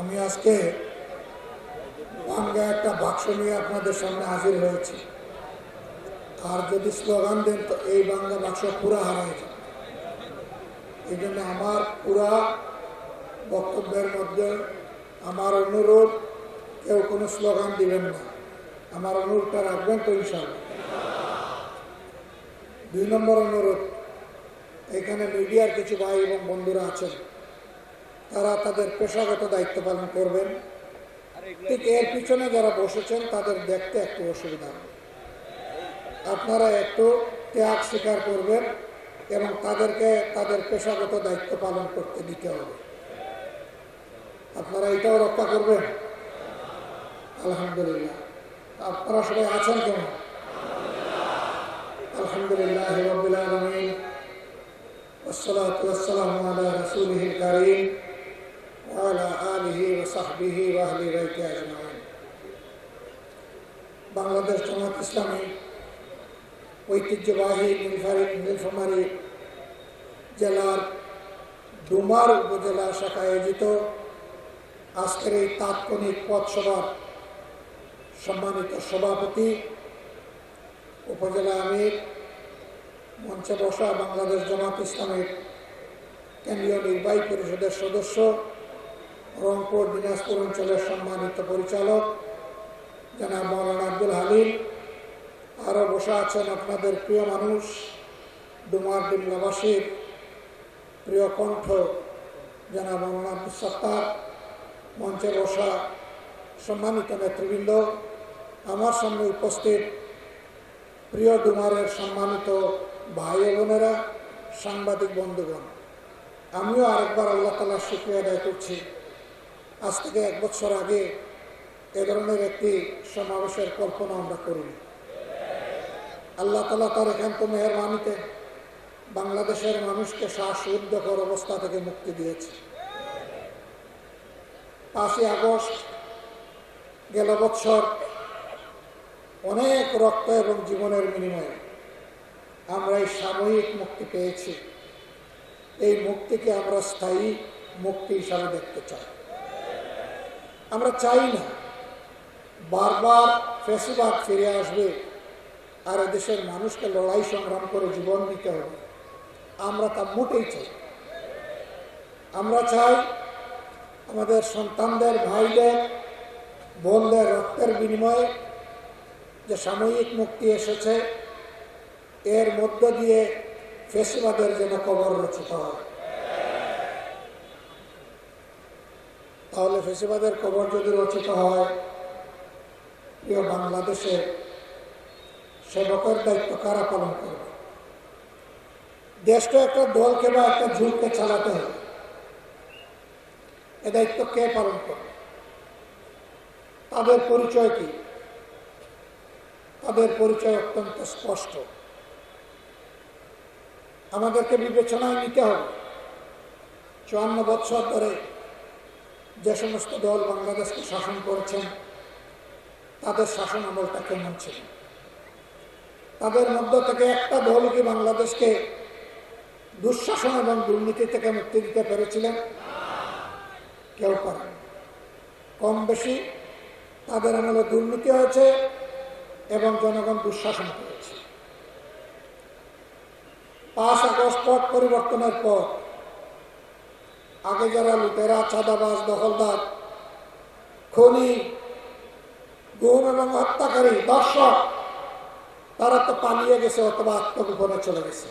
আমি আজকে বাংলা একটা বাক্স নিয়ে আপনাদের সামনে হাজির হয়েছি। আর যদি স্লোগান দেন তো এই বাংলা বাক্স পুরা হারাই যাবে। এই জন্য আমার পুরা বক্তব্যের মধ্যে আমার অনুরোধ, কেউ কোনো স্লোগান দিবেন না। আমার অনুরোধটা রাখবেন তো ইনশাল্লাহ দুই নম্বর অনুরোধ এখানে মিডিয়ার কিছু ভাই এবং বন্ধুরা আছেন। তারা তাদের পেশাগত দায়িত্ব পালন করবেন। ঠিক এর পিছনে যারা বসেছেন, তাদের দেখতে একটু অসুবিধা। হবে আপনারা একটু ত্যাগ স্বীকার করবেন এবং তাদেরকে তাদের পেশাগত দায়িত্ব পালন করতে দিতে হবে। আপনারা এটাও রক্ষা করবেন? আলহামদুলিল্লাহ। আপনারা সবাই আছেন কেমন? আলহামদুলিল্লাহ রবিল والصلاة والسلام على رسوله الكريم وعلى آله وصحبه وأهل بيته أجمعين বাংলাদেশ জামাত ইসলামী ঐতিহ্যবাহী নীলফারি নীলফামারী জেলার ডুমার উপজেলা শাখা আয়োজিত আজকের এই তাৎক্ষণিক পথসভার সম্মানিত সভাপতি উপজেলা আমির মঞ্চে বসা বাংলাদেশ জামাত ইসলামের কেন্দ্রীয় নির্বাহী পরিষদের সদস্য, রংপুর দিনাজপুর অঞ্চলের সম্মানিত পরিচালক, জানাব মৌলানা আব্দুল হালিম। আরও বসা আছেন আপনাদের প্রিয় মানুষ, ডুমার ডিমলাবাসীর প্রিয় কণ্ঠ, জানাব মৌলানা আব্দুল সত্তার মঞ্চে বসা সম্মানিত নেতৃবৃন্দ। আমার সামনে উপস্থিত প্রিয় ডুমারের সম্মানিত ভাই বোনেরা, সাংবাদিক বন্ধুগণ, আমিও আরেকবার আল্লাহ তালার শুক্রিয়া আদায় করছি। আজ থেকে এক বছর আগে এ ধরনের একটি সমাবেশের কল্পনা আমরা করিনি। আল্লাহ তালা তার একান্ত মেহরবানিতে বাংলাদেশের মানুষকে শ্বাস শ্বাসরুদ্ধকর অবস্থা থেকে মুক্তি দিয়েছে। পাঁচই আগস্ট গেল বছর অনেক রক্ত এবং জীবনের বিনিময়ে আমরা এই সাময়িক মুক্তি পেয়েছি। এই মুক্তিকে আমরা স্থায়ী মুক্তি হিসাবে দেখতে চাই। আমরা চাই না বারবার ফেসিবাদ ফিরে আসবে আর দেশের মানুষকে লড়াই সংগ্রাম করে জীবন দিতে হবে। আমরা তা মোটেই চাই আমরা চাই আমাদের সন্তানদের, ভাইদের, বোনদের রক্তের বিনিময়ে যে সাময়িক মুক্তি এসেছে এর মধ্য দিয়ে ফেসিবাদের যেন কবর রচিত হয়। তাহলে ফেসিবাদের কবর যদি রচিত হয় প্রিয় বাংলাদেশে সেবকের দায়িত্ব কারা পালন করবে? দেশটা একটা দলকে বা একটা ঝুঁককে চালাতে হবে। এ দায়িত্ব কে পালন করবে? তাদের পরিচয় কি? তাদের পরিচয় অত্যন্ত স্পষ্ট। আমাদেরকে বিবেচনায় নিতে হবে। চুয়ান্ন বৎসর ধরে যে সমস্ত দল বাংলাদেশকে শাসন করেছেন, তাদের শাসন আমলটা কেমন ছিল? তাদের মধ্য থেকে একটা দল কি বাংলাদেশকে দুঃশাসন এবং দুর্নীতি থেকে মুক্তি দিতে পেরেছিলেন? কেউ করেন কম বেশি তাদের আমলে দুর্নীতি হয়েছে এবং জনগণ দুঃশাসন করেছে। পাঁচ আগস্ট পরিবর্তনের পর, আগে যারা লুটেরা, চাঁদাবাজ, দখলদার, খনি, গুম এবং হত্যাকারী, দর্শক, তারা তো পালিয়ে গেছে অথবা আত্মগোপনে চলে গেছে।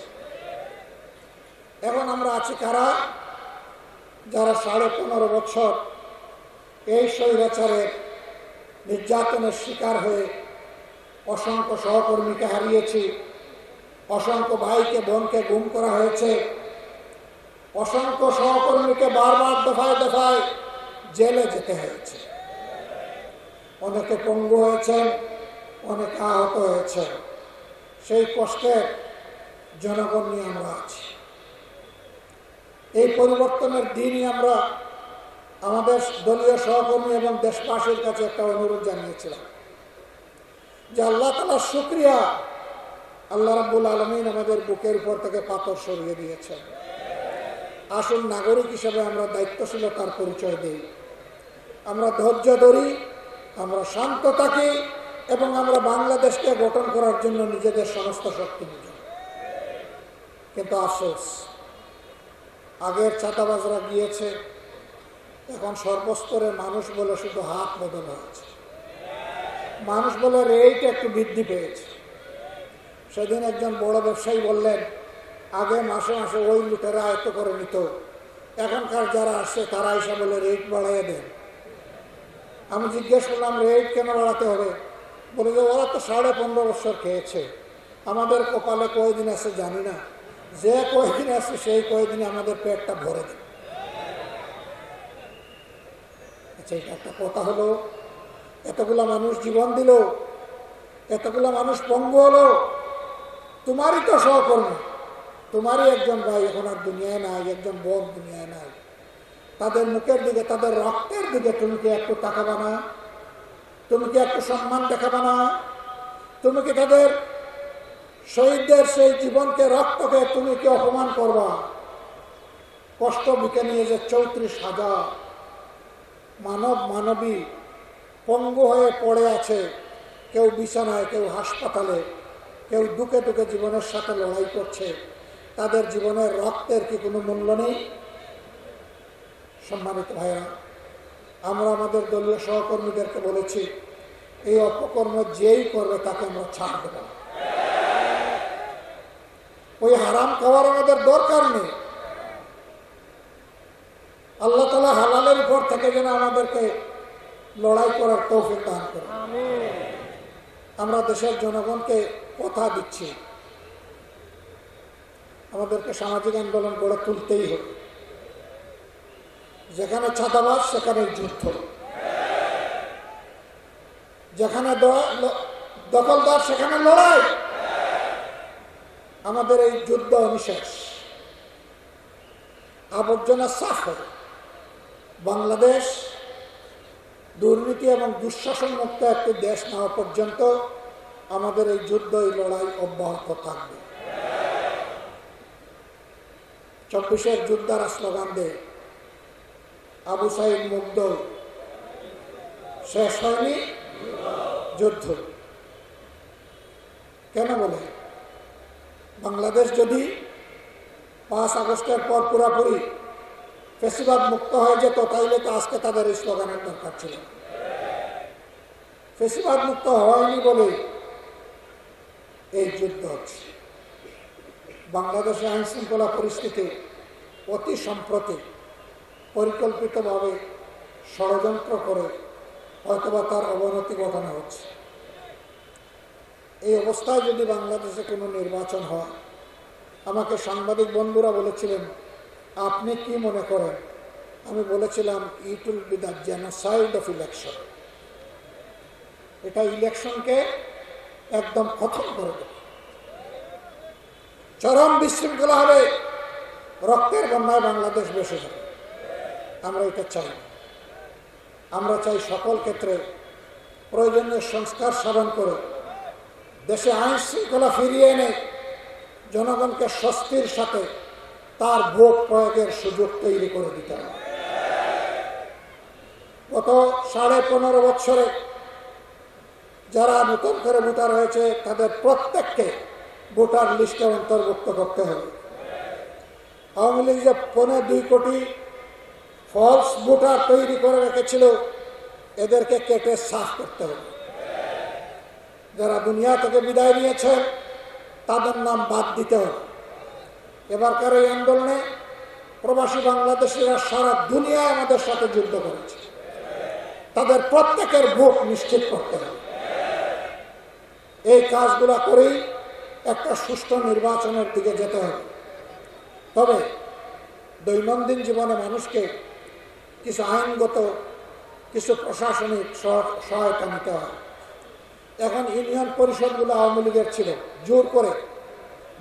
এখন আমরা আছি কারা? যারা সাড়ে পনেরো বছর এই স্বৈরাচারের নির্যাতনের শিকার হয়ে অসংখ্য সহকর্মীকে হারিয়েছি অসংখ্য ভাইকে, বোনকে গুম করা হয়েছে। অসংখ্য সহকর্মীকে বারবার দফায় দফায় জেলে যেতে হয়েছে। অনেকে পঙ্গু হয়েছেন, অনেকে আহত হয়েছে সেই কষ্টের জনগণ নিয়ে আমরা আছি। এই পরিবর্তনের দিনই আমরা আমাদের দলীয় সহকর্মী এবং দেশবাসীর কাছে একটা অনুরোধ জানিয়েছিলাম যে আল্লাহ তালার শুক্রিয়া আল্লাহ রাবুল আলমিন আমাদের বুকের উপর থেকে পাথর সরিয়ে দিয়েছেন। আসল নাগরিক হিসেবে আমরা দায়িত্বশীলতার পরিচয় দিই। আমরা ধৈর্য ধরি, আমরা শান্ত থাকি এবং আমরা বাংলাদেশকে গঠন করার জন্য নিজেদের সমস্ত শক্তি বুঝি। কিন্তু আফসোস, আগের ছাতাবাজরা গিয়েছে, এখন সর্বস্তরের মানুষ বলে শুধু হাত বদল হয়েছে মানুষ বলে রেট একটু বৃদ্ধি পেয়েছে। সেদিন একজন বড় ব্যবসায়ী বললেন, আগে মাসে মাসে ওই লুটেরা আয়ত্ত করে নিত। এখনকার যারা আসছে, তারা এসে বলে, রেট বাড়াইয়ে দেন। আমি জিজ্ঞেস করলাম, রেট কেন বাড়াতে হবে? বলে যে, ওরা তো সাড়ে পনেরো বছর খেয়েছে। আমাদের কপালে কয়দিন আছে জানি না। যে কয়দিন আছে, সেই কয়দিনে আমাদের পেটটা ভরে দেবে। আচ্ছা এটা একটা কথা হলো, এতগুলা মানুষ জীবন দিল, এতগুলা মানুষ পঙ্গু হলো তোমারই তো সহকর্মী। তোমারই একজন ভাই এখন আর দুনিয়ায় নাই, একজন বোন দুনিয়ায় নাই। তাদের মুখের দিকে, তাদের রক্তের দিকে তুমি কি একটু তাকাবা না? তুমি কি একটু সম্মান দেখাবা না? তুমি কি তাদের শহীদদের সেই জীবনকে, রক্তকে তুমি কি অপমান করবা? কষ্ট বুকে নিয়ে যে চৌত্রিশ হাজার মানব মানবী পঙ্গু হয়ে পড়ে আছে, কেউ বিছানায়, কেউ হাসপাতালে কেউ দুঃখে দুঃখে জীবনের সাথে লড়াই করছে তাদের জীবনের রক্তের কি কোনো মূল্য নেই? সম্মানিত ভাইরা আমরা আমাদের দলীয় সহকর্মীদেরকে বলেছি এই অপকর্ম যেই করবে তাকে আমরা ছাড় দেব। ওই হারাম খাওয়ার আমাদের দরকার নেই। আল্লাহ তালা হালালের উপর থেকে যেন আমাদেরকে লড়াই করার তৌফিক দান করে আমরা দেশের জনগণকে কথা দিচ্ছি। আমাদেরকে সামাজিক আন্দোলন গড়ে তুলতেই হবে যেখানে ছাতাবাস সেখানে যুদ্ধ। যেখানে দখলদার, সেখানে লড়াই। আমাদের এই যুদ্ধ অনিশেষ। আবর্জনা সাফ হবে বাংলাদেশ দুর্নীতি এবং দুঃশাসন মুক্ত একটি দেশ না হওয়া পর্যন্ত আমাদের এই যুদ্ধ এই লড়াই অব্যাহত থাকবে। চব্বিশের যুদ্ধারা স্লোগান আবু সাইদ মুগ্ধ। শেষ হয়নি যুদ্ধ। কেন বলে? বাংলাদেশ যদি পাঁচ আগস্টের পর পুরাপুরি ফেসিবাদ মুক্ত হয়ে যেত, তাইলে তো আজকে তাদের এই স্লোগানের দরকার ছিল। ফেসিবাদ মুক্ত হয়নি বলে এই যুদ্ধ হচ্ছে। বাংলাদেশে আইন শৃঙ্খলা পরিস্থিতি অতি সম্প্রতি পরিকল্পিতভাবে ষড়যন্ত্র করে হয়তোবা তার অবনতি ঘটানো হচ্ছে। এই অবস্থায় যদি বাংলাদেশে কোনো নির্বাচন হয়, আমাকে সাংবাদিক বন্ধুরা বলেছিলেন, আপনি কি মনে করেন? আমি বলেছিলাম it will be the genocide of election এটা ইলেকশনকে একদম খতম করে দেবে। চরম বিশৃঙ্খলা হবে, রক্তের বন্যায় বাংলাদেশ বেসে যাবে। আমরা এটা চাই। আমরা চাই সকল ক্ষেত্রে প্রয়োজনীয় সংস্কার সাধন করে দেশে আইন শৃঙ্খলা ফিরিয়ে এনে জনগণকে স্বস্তির সাথে তার ভোট প্রয়োগের সুযোগ তৈরি করে দিতে হবে। গত সাড়ে পনেরো বছরে যারা নতুন করে ভোটার হয়েছে, তাদের প্রত্যেককে ভোটার লিস্টে অন্তর্ভুক্ত করতে হবে। আওয়ামী লীগ যে পনেরো দুই কোটি ফলস ভোটার তৈরি করে রেখেছিল, এদেরকে কেটে সাফ করতে হবে। যারা দুনিয়া থেকে বিদায় নিয়েছে, তাদের নাম বাদ দিতে হবে। এবারকার এই আন্দোলনে প্রবাসী বাংলাদেশিরা সারা দুনিয়ায় আমাদের সাথে যুদ্ধ করেছে। তাদের প্রত্যেকের ভোট নিশ্চিত করতে হবে। এই কাজগুলা করেই একটা সুষ্ঠু নির্বাচনের দিকে যেতে হবে। তবে দৈনন্দিন জীবনে মানুষকে কিছু আইনগত, কিছু প্রশাসনিক সহ- সহায়তা নিতে হয়। এখন ইউনিয়ন পরিষদগুলো আওয়ামী লীগের ছিল, জোর করে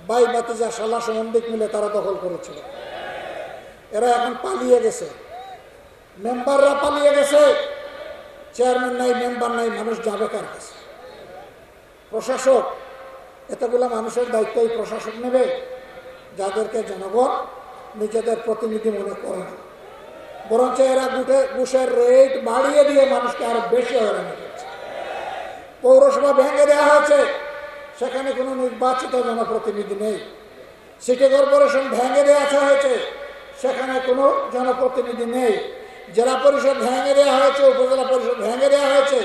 বাই বাতিজা সালা সম্বন্ধিক মিলে তারা দখল করেছিল। এরা এখন পালিয়ে গেছে। মেম্বাররা পালিয়ে গেছে। চেয়ারম্যান নাই, মেম্বার নাই, মানুষ যাবে কার কাছে? প্রশাসক, এতগুলো মানুষের দায়িত্ব এই প্রশাসক নেবে, যাদেরকে জনগণ নিজেদের প্রতিনিধি মনে করে না। বরঞ্চ এরা গুটে ঘুষের রেট বাড়িয়ে দিয়ে মানুষকে আরও বেশি হয়রানি করছে। পৌরসভা ভেঙে দেওয়া হয়েছে, সেখানে কোনো নির্বাচিত জনপ্রতিনিধি নেই। সিটি কর্পোরেশন ভেঙে দেওয়া হয়েছে, সেখানে কোনো জনপ্রতিনিধি নেই। জেলা পরিষদ ভেঙে দেওয়া হয়েছে, উপজেলা পরিষদ ভেঙে দেওয়া হয়েছে,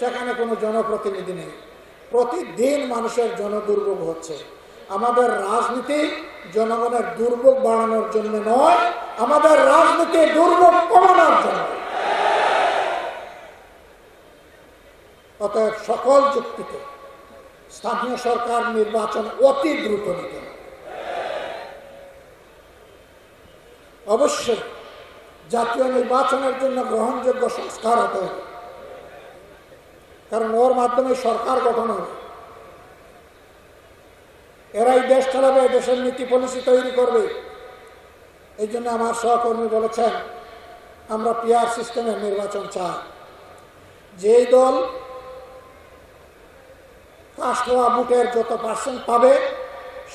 সেখানে কোনো জনপ্রতিনিধি নেই। প্রতিদিন মানুষের জনদুর্ভোগ হচ্ছে। আমাদের রাজনীতি জনগণের দুর্ভোগ বাড়ানোর জন্য নয়, আমাদের রাজনীতি দুর্ভোগ কমানোর জন্য। অতএব সকল যুক্তিতে স্থানীয় সরকার নির্বাচন অতি দ্রুত নিতে অবশ্যই জাতীয় নির্বাচনের জন্য গ্রহণযোগ্য সংস্কার হতে হবে। কারণ ওর মাধ্যমে সরকার গঠন হবে। এরাই দেশ চালাবে, দেশের নীতি পলিসি তৈরি করবে। এই জন্য আমার সহকর্মী বলেছেন, আমরা পিয়ার সিস্টেমের নির্বাচন চাই। যেই দল কাস্ট হওয়া বুটের যত পার্সেন্ট পাবে,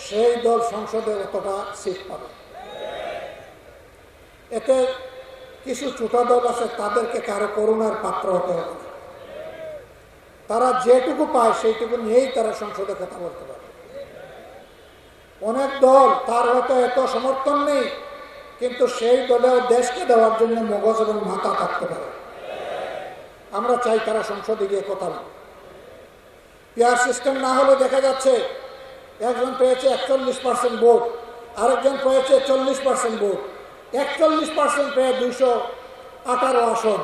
সেই দল সংসদে অতটা সিট পাবে। এতে কিছু ছোট দল আছে, তাদেরকে কারও করুণার পাত্র হতে হবে। তারা যেটুকু পায় সেইটুকু নিয়েই তারা সংসদে কথা বলতে পারে। অনেক দল তার হয়তো এত সমর্থন নেই, কিন্তু সেই দলেও দেশকে দেওয়ার জন্য মগজ এবং মাথা থাকতে পারে। আমরা চাই তারা সংসদে গিয়ে কথা বলে পেয়ার সিস্টেম না হলে দেখা যাচ্ছে একজন পেয়েছে একচল্লিশ পার্সেন্ট ভোট, আরেকজন পেয়েছে চল্লিশ পার্সেন্ট ভোট। একচল্লিশ পার্সেন্ট পেয়ে দুইশো আঠারো আসন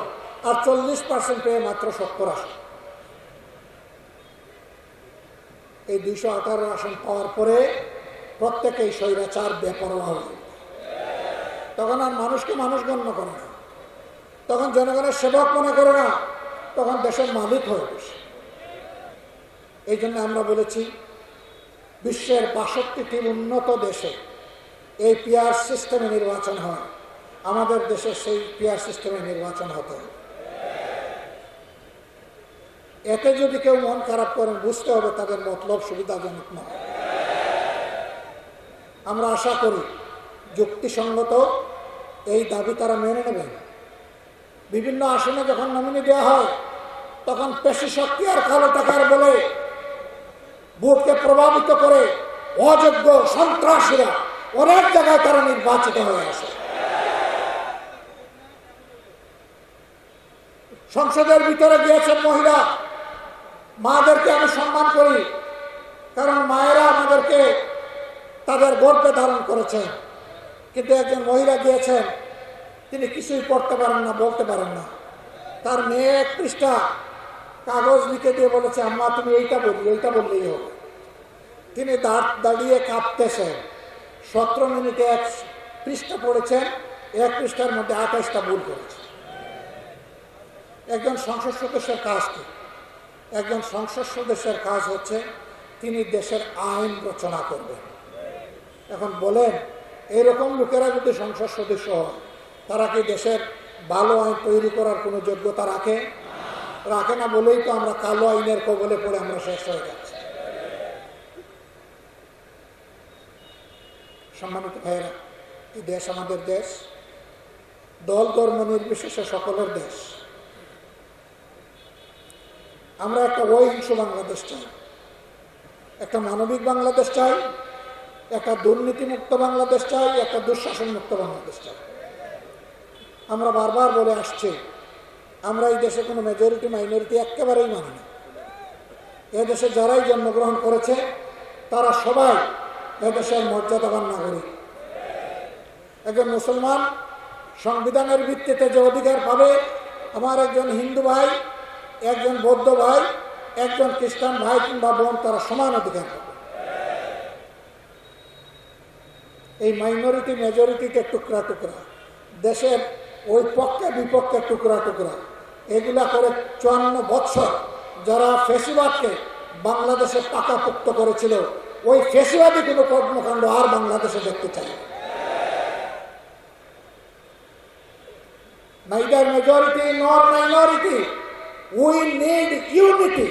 আর চল্লিশ পার্সেন্ট পেয়ে মাত্র সত্তর আসন। এই দুইশো আঠারো আসন পাওয়ার পরে প্রত্যেকেই স্বৈরাচার, বেপরোয়া হয়ে। তখন আর মানুষকে মানুষ গণ্য করে না। তখন জনগণের সেবক মনে করে না, তখন দেশের মালিক হয়ে বসে। এই জন্য আমরা বলেছি, বিশ্বের বাষট্টিটি উন্নত দেশে এই পিয়ার সিস্টেমে নির্বাচন হয়। আমাদের দেশে সেই পিয়ার সিস্টেমে নির্বাচন হতে হবে। এতে যদি কেউ মন খারাপ করেন, বুঝতে হবে তাদের মতলব সুবিধাজনক নয়। আমরা আশা করি যুক্তিসঙ্গত এই দাবি তারা মেনে নেবেন। বিভিন্ন আসনে যখন নমিনি দেওয়া হয়, তখন পেশি শক্তি আর কালো টাকার বলে ভোটকে প্রভাবিত করে অযোগ্য সন্ত্রাসীরা অনেক জায়গায় তারা নির্বাচিত হয়ে আসে। সংসদের ভিতরে গিয়েছেন মহিলা। মাদেরকে আমি সম্মান করি। কারণ মায়েরা আমাদেরকে তাদের গর্বে ধারণ করেছেন কিন্তু একজন মহিলা গিয়েছেন, তিনি কিছুই পড়তে পারেন না, বলতে পারেন না। তার মেয়ে এক পৃষ্ঠা কাগজ লিখে দিয়ে বলেছে, আম্মা, তুমি এইটা বললি এইটা বললেই হবে। তিনি দাঁত দাঁড়িয়ে কাঁপতেছেন। সতেরো মিনিটে এক পৃষ্ঠা পড়েছেন, এক পৃষ্ঠার মধ্যে আঠাশটা ভুল করেছে একজন সংসদ সদস্যের কাজ কি একজন সংসদ সদস্যের কাজ হচ্ছে তিনি দেশের আইন রচনা করবেন। এখন বলেন এইরকম লোকেরা যদি সংসদ সদস্য হয়, তারা কি দেশের ভালো আইন তৈরি করার কোনো যোগ্যতা রাখে? রাখে না বলেই তো আমরা কালো আইনের কবলে পড়ে আমরা শেষ হয়ে যাচ্ছি। সম্মানিত ভাইয়েরা, এই দেশ আমাদের দেশ। দল ধর্ম নির্বিশেষে সকলের দেশ। আমরা একটা অহিংস বাংলাদেশ চাই, একটা মানবিক বাংলাদেশ চাই, একটা দুর্নীতিমুক্ত বাংলাদেশ চাই, একটা দুঃশাসন মুক্ত বাংলাদেশ চাই। আমরা বারবার বলে আসছি, আমরা এই দেশে কোনো মেজরিটি মাইনরিটি একেবারেই মানি না। এদেশে যারাই জন্মগ্রহণ করেছে, তারা সবাই এদেশের মর্যাদাবান নাগরিক। একজন মুসলমান সংবিধানের ভিত্তিতে যে অধিকার পাবে, আমার একজন হিন্দু ভাই একজন বৌদ্ধ ভাই, একজন খ্রিস্টান ভাই কিংবা বোন, তারা সমান অধিকার পাবে এই মাইনরিটি মেজরিটিকে টুকরা টুকরা, দেশের ওই পক্ষে বিপক্ষে টুকরা টুকরা, এগুলা করে চুয়ান্ন বৎসর যারা ফেসিবাদকে বাংলাদেশে পাকাপোক্ত করেছিল, ওই ফেসিবাদী কোনো কর্মকাণ্ড আর বাংলাদেশে দেখতে চাই না। neither majority nor We need unity.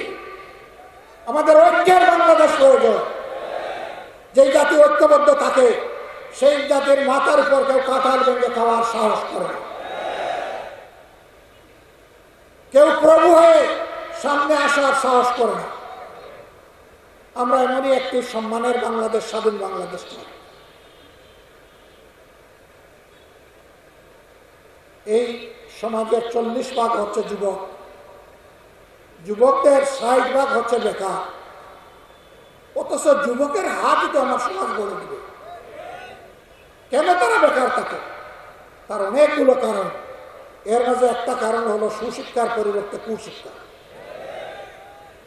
আমাদের ঐক্যের বাংলাদেশ প্রয়োজন। যেই জাতি ঐক্যবদ্ধ থাকে, সেই জাতির মাথার উপর কেউ কাঁঠাল ভেঙে খাওয়ার সাহস করে কেউ প্রভু হয়ে সামনে আসার সাহস করে না। আমরা এমনই একটি সম্মানের বাংলাদেশ, স্বাধীন বাংলাদেশ চাই। এই সমাজের চল্লিশ ভাগ হচ্ছে যুবক। যুবকদের ষাট ভাগ হচ্ছে বেকার অথচ যুবকের হাতই তো আমার সমাজ গড়ে দিবে। কেন তারা বেকার থাকে? তার অনেকগুলো কারণ। এর মাঝে একটা কারণ হলো সুশিক্ষার পরিবর্তে কুশিক্ষা।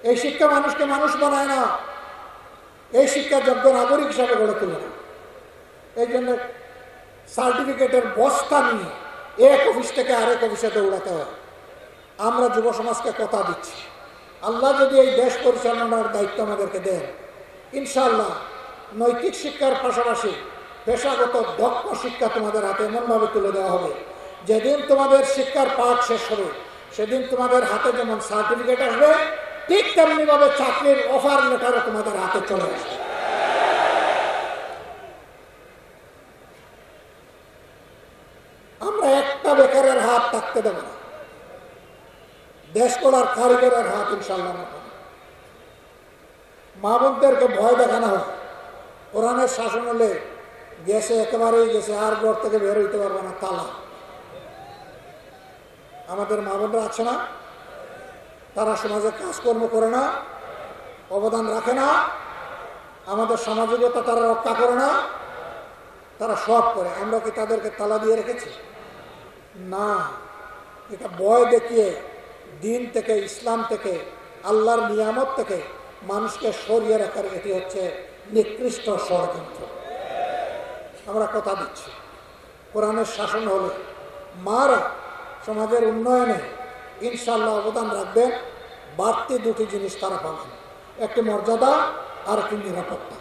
এই শিক্ষা মানুষকে মানুষ বানায় না। এই শিক্ষা যোগ্য নাগরিক হিসাবে গড়ে তোলে না। এই জন্য সার্টিফিকেটের বস্তা নিয়ে এক অফিস থেকে আরেক অফিসে দৌড়াতে হয়। আমরা যুব সমাজকে কথা দিচ্ছি। আল্লাহ যদি এই দেশ পরিচালনার দায়িত্ব আমাদেরকে দেন, ইনশাআল্লাহ নৈতিক শিক্ষার পাশাপাশি পেশাগত দক্ষ শিক্ষা তোমাদের হাতে এমনভাবে তুলে দেওয়া হবে। যেদিন তোমাদের শিক্ষার পাঠ শেষ হবে, সেদিন তোমাদের হাতে যেমন সার্টিফিকেট আসবে, ঠিক তেমনিভাবে চাকরির অফার লেটারও তোমাদের হাতে চলে আসবে আমরা একটা বেকারের হাত থাকতে দেব না দেশ কারিগরের হাত ইনশাল্লাহ রাখব না। মা বোনদেরকে ভয় দেখানো হয় কোরআনের শাসন হলে গেছে, একেবারেই গেছে, আর ঘর থেকে বের হইতে পারবে না, তালা। আমাদের মা বোনরা আছে না? তারা সমাজে কাজকর্ম করে না, অবদান রাখে না, আমাদের সামাজিকতা তারা রক্ষা করে না, তারা সব করে। আমরা কি তাদেরকে তালা দিয়ে রেখেছি? না। এটা ভয় দেখিয়ে দিন থেকে, ইসলাম থেকে, আল্লাহর নিয়ামত থেকে মানুষকে সরিয়ে রাখার এটি হচ্ছে নিকৃষ্ট ষড়যন্ত্র। আমরা কথা দিচ্ছি। কোরআনের শাসন হলে, মারা সমাজের উন্নয়নে ইনশাল্লাহ অবদান রাখবেন, বাড়তি দুটি জিনিস তারা পাবেন। একটি মর্যাদা, আর একটি নিরাপত্তা।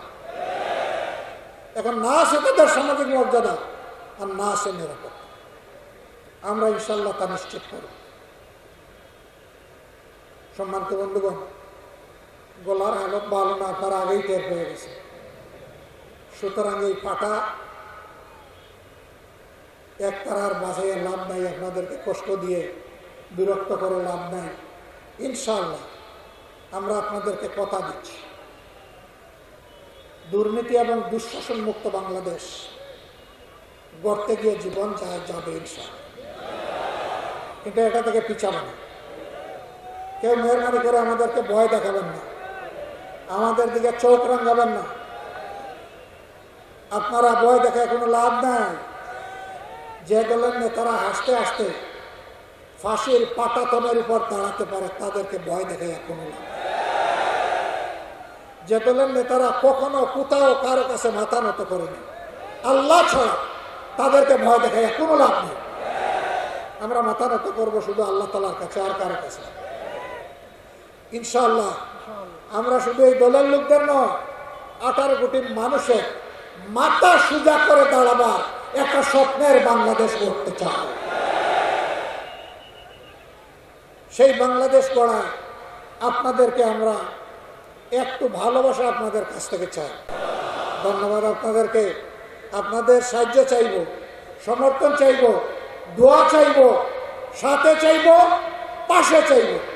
এখন না আছে তাদের সামাজিক মর্যাদা, আর না আছে নিরাপত্তা। আমরা ইনশাল্লাহ তা নিশ্চিত করব। সম্মানিত বন্ধুগণ, গলার হালত ভালো না তার আগেই টের পেয়ে গেছে। সুতরাং এই পাটা এক তারার বাসাইয়ের লাভ নাই, আপনাদেরকে কষ্ট দিয়ে বিরক্ত করে লাভ নাই। ইনশাল্লাহ আমরা আপনাদেরকে কথা দিচ্ছি। দুর্নীতি এবং দুঃশাসন মুক্ত বাংলাদেশ গড়তে গিয়ে জীবন যায় যাবে ইনশাল্লাহ কিন্তু এটা থেকে পিছাবে না। কেউ মেহরবানি করে আমাদেরকে ভয় দেখাবেন না। আমাদের দিকে চোখ রাঙাবেন না। আপনারা ভয় দেখায় কোনো লাভ নাই। যে দলের নেতারা হাসতে হাসতে ফাঁসির পাটাতনের উপর দাঁড়াতে পারে, তাদেরকে ভয় দেখায় কোনো লাভ। যে দলের নেতারা কখনো কোথাও কারও কাছে মাথা নত করেনি আল্লাহ ছাড়া তাদেরকে ভয় দেখায় কোনো লাভ নেই। আমরা মাথা নত করব শুধু আল্লাহ তালার কাছে আর কারও কাছে। না। ইনশাআল্লাহ। আমরা শুধু এই দলের লোকদের নয়, আঠারো কোটি মানুষের মাথা সুজা করে দাঁড়াবার একটা স্বপ্নের বাংলাদেশ করতে চাই। সেই বাংলাদেশ গড়ায় আপনাদেরকে আমরা একটু ভালোবাসা আপনাদের কাছ থেকে চাই। ধন্যবাদ আপনাদেরকে। আপনাদের সাহায্য চাইব, সমর্থন চাইব, দোয়া চাইব, সাথে চাইব, পাশে চাইব।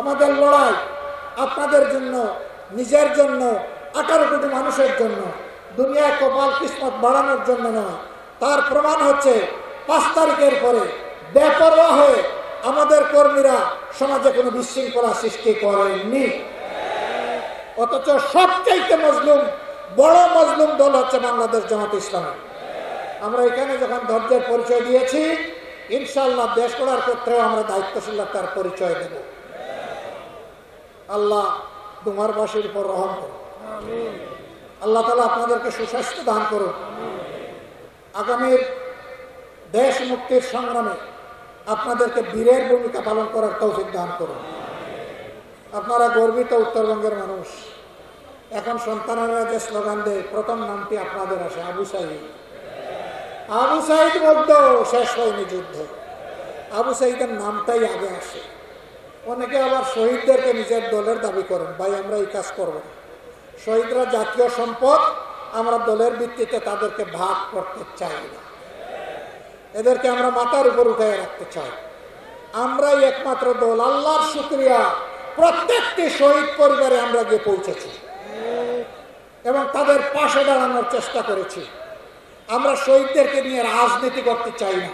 আমাদের লড়াই আপনাদের জন্য, নিজের জন্য, আঠারো কোটি মানুষের জন্য, দুনিয়ায় কপাল কিসমত বাড়ানোর জন্য নয় তার প্রমাণ হচ্ছে পাঁচ তারিখের পরে বেপরোয়া হয়ে আমাদের কর্মীরা সমাজে কোনো বিশৃঙ্খলা সৃষ্টি করেননি। অথচ সবচাইতে মজলুম, বড় মজলুম দল হচ্ছে বাংলাদেশ জামাত ইসলামী। আমরা এখানে যখন ধৈর্যের পরিচয় দিয়েছি ইনশাল্লাহ দেশ করার ক্ষেত্রেও আমরা দায়িত্বশীলতার পরিচয় দেব। আল্লাহ তোমার বাসীর উপর রহম করুন। আল্লাহ তালা আপনাদেরকে সুস্বাস্থ্য দান করুন। আগামীর দেশ মুক্তির সংগ্রামে আপনাদেরকে বীরের ভূমিকা পালন করার তৌফিক দান করুন। আপনারা গর্বিত উত্তরবঙ্গের মানুষ। এখন সন্তানেরা যে স্লোগান দেয়, প্রথম নামটি আপনাদের আসে, আবু সাহিদ আবু সাহিদ মধ্য শেষ হয়নি যুদ্ধ। আবু সাহিদের নামটাই আগে আসে। অনেকে আবার শহীদদেরকে নিজের দলের দাবি করেন, ভাই, আমরা এই কাজ করব না। শহীদরা জাতীয় সম্পদ আমরা দলের ভিত্তিতে তাদেরকে ভাগ করতে চাই না। এদেরকে আমরা মাথার উপর উঠে রাখতে চাই। আমরাই একমাত্র দল, আল্লাহর শুক্রিয়া। প্রত্যেকটি শহীদ পরিবারে আমরা গিয়ে পৌঁছেছি এবং তাদের পাশে দাঁড়ানোর চেষ্টা করেছি। আমরা শহীদদেরকে নিয়ে রাজনীতি করতে চাই না।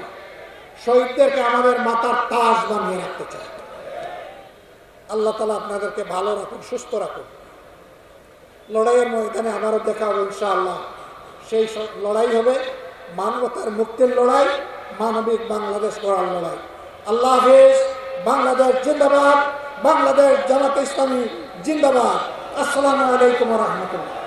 শহীদদেরকে আমাদের মাথার তাজ বানিয়ে রাখতে চাই। আল্লাহ তালা আপনাদেরকে ভালো রাখুন, সুস্থ রাখুন। লড়াইয়ের ময়দানে আমারও দেখা হবে ইনশাআল্লাহ। সেই লড়াই হবে মানবতার মুক্তির লড়াই, মানবিক বাংলাদেশ করার লড়াই। আল্লাহ হাফিজ, বাংলাদেশ জিন্দাবাদ, বাংলাদেশ জামাত ইসলামী জিন্দাবাদ। আসসালামু আলাইকুম রহমতুল্লাহ।